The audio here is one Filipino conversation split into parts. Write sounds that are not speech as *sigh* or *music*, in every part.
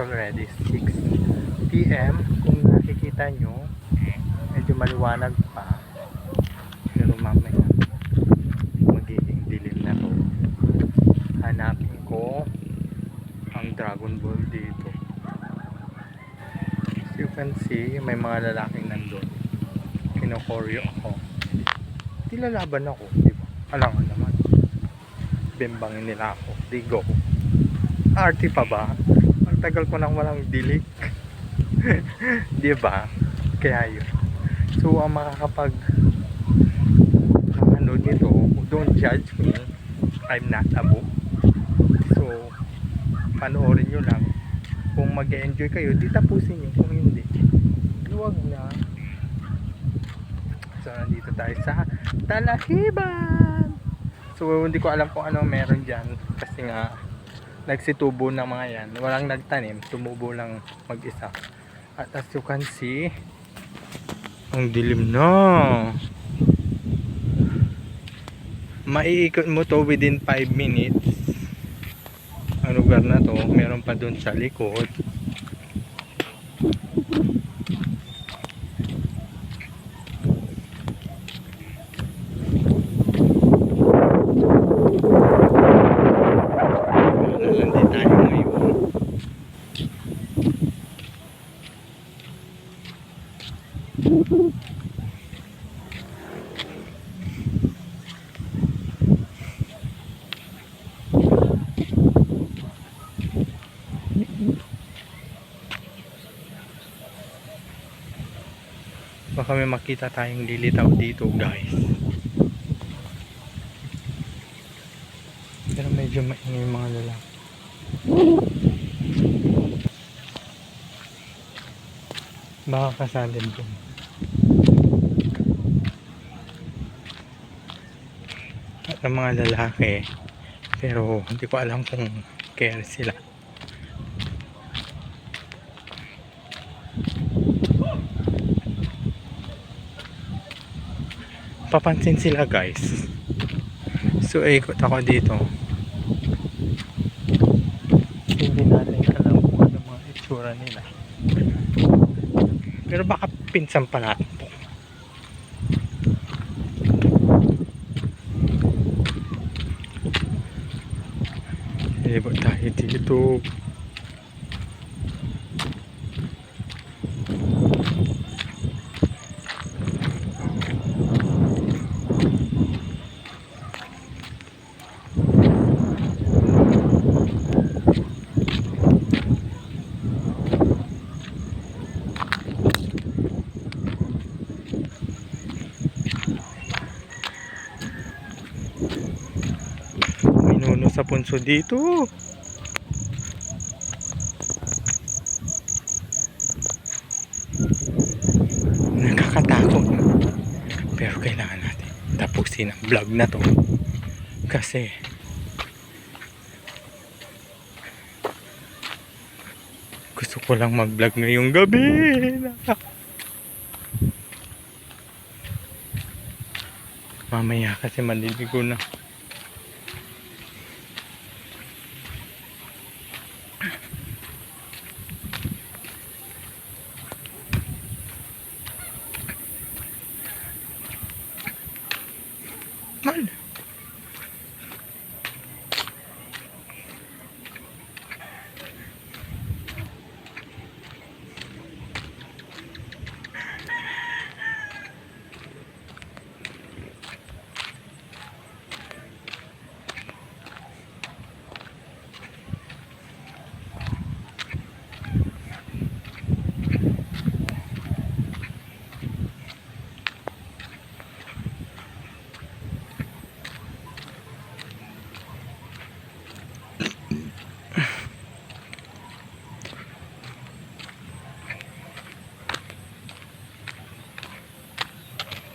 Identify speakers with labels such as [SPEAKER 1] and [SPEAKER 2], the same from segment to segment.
[SPEAKER 1] already 6 p.m. Kung nakikita nyo, medyo maliwanag pa. Pero mamaya, magiging dilim na to. Hanapin ko ang Dragon Ball dito. As you can see, may mga lalaking nandun. Kinokoryo ako. Di lalaban ako, di ba? Alam nga naman. Bimbangin nila ako. Di go. Pa ba? Tagal ko nang walang dilik. *laughs* di ba? Kaya yun. So, ang makakapag ano dito, don't judge me. I'm not a book. So, panoorin nyo lang. Kung mag enjoy kayo, di tapusin nyo. Kung hindi, huwag na. So, nandito tayo sa Talahiban. So, hindi ko alam kung ano meron dyan. Kasi nga, nagsitubo ng mga yan. Walang nagtanim. Tumubo lang mag-isa. At as you can see, ang dilim na. Maiikot mo to within 5 minutes. Ang lugar na to, meron pa dun sa likod. *laughs* Baka may makita tayong lilitaw dito guys. Pero medyo maingay mga lalaki. Baka kasalin ko. At ang mga lalaki, pero hindi ko alam kung care sila. Papansin sila guys. So ikot ako dito. Hindi natin alam kung ano mga itsura nila. Pero baka pinsan pa natin to. Libot tayo dito. May nuno sa punso dito. Nakakatakot. Pero kailangan natin tapusin ang vlog na to. Kasi gusto ko lang mag-vlog ngayong gabi. Mamaya kasi maliligo na. Nein.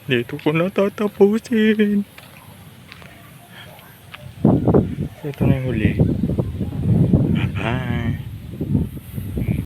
[SPEAKER 1] Dito ko na tatapusin. So, ito na yung huli.